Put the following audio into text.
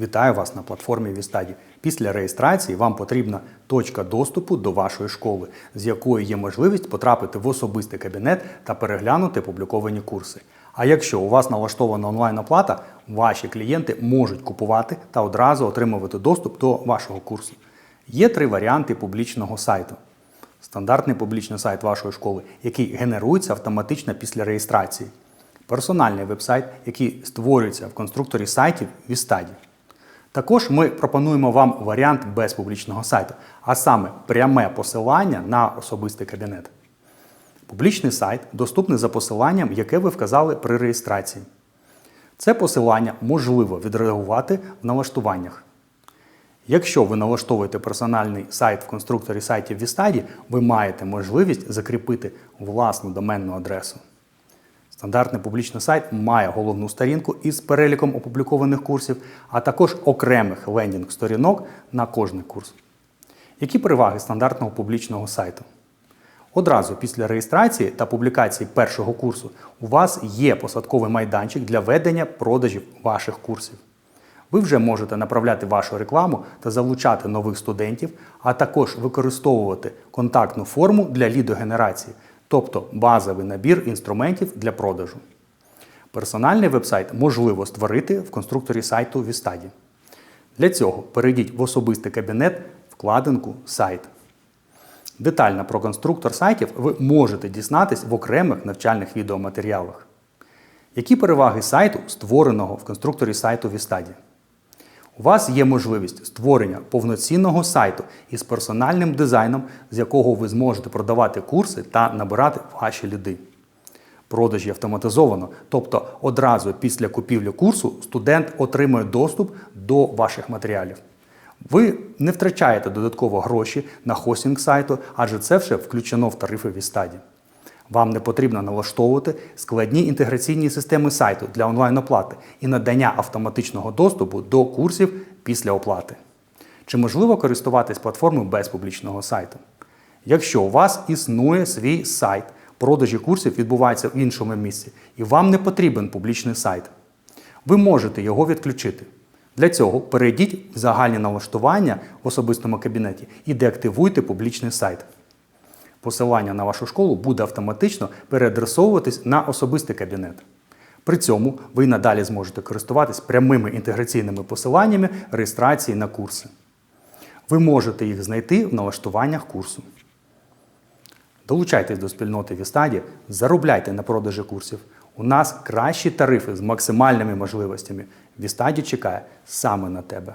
Вітаю вас на платформі Вістаді. Після реєстрації вам потрібна точка доступу до вашої школи, з якої є можливість потрапити в особистий кабінет та переглянути публіковані курси. А якщо у вас налаштована онлайн-оплата, ваші клієнти можуть купувати та одразу отримувати доступ до вашого курсу. Є три варіанти публічного сайту. Стандартний публічний сайт вашої школи, який генерується автоматично після реєстрації. Персональний веб-сайт, який створюється в конструкторі сайтів Вістаді. Також ми пропонуємо вам варіант без публічного сайту, а саме пряме посилання на особистий кабінет. Публічний сайт доступний за посиланням, яке ви вказали при реєстрації. Це посилання можливо відреагувати в налаштуваннях. Якщо ви налаштовуєте персональний сайт в конструкторі сайтів Вістаді, ви маєте можливість закріпити власну доменну адресу. Стандартний публічний сайт має головну сторінку із переліком опублікованих курсів, а також окремих лендінг-сторінок на кожний курс. Які переваги стандартного публічного сайту? Одразу після реєстрації та публікації першого курсу у вас є посадковий майданчик для ведення продажів ваших курсів. Ви вже можете направляти вашу рекламу та залучати нових студентів, а також використовувати контактну форму для лідогенерації, тобто базовий набір інструментів для продажу. Персональний вебсайт можливо створити в конструкторі сайту Вістаді. Для цього перейдіть в особистий кабінет вкладинку Сайт. Детально про конструктор сайтів ви можете дізнатись в окремих навчальних відеоматеріалах. Які переваги сайту, створеного в конструкторі сайту Вістаді? У вас є можливість створення повноцінного сайту із персональним дизайном, з якого ви зможете продавати курси та набирати ваші ліди. Продажі автоматизовано, тобто одразу після купівлі курсу студент отримує доступ до ваших матеріалів. Ви не втрачаєте додатково гроші на хостинг сайту, адже це все включено в тарифи Вістаді. Вам не потрібно налаштовувати складні інтеграційні системи сайту для онлайн-оплати і надання автоматичного доступу до курсів після оплати. Чи можливо користуватись платформою без публічного сайту? Якщо у вас існує свій сайт, продажі курсів відбуваються в іншому місці, і вам не потрібен публічний сайт, ви можете його відключити. Для цього перейдіть в загальні налаштування в особистому кабінеті і деактивуйте публічний сайт. Посилання на вашу школу буде автоматично переадресовуватись на особистий кабінет. При цьому ви надалі зможете користуватись прямими інтеграційними посиланнями реєстрації на курси. Ви можете їх знайти в налаштуваннях курсу. Долучайтесь до спільноти Вістаді, заробляйте на продажі курсів. У нас кращі тарифи з максимальними можливостями. Вістаді чекає саме на тебе.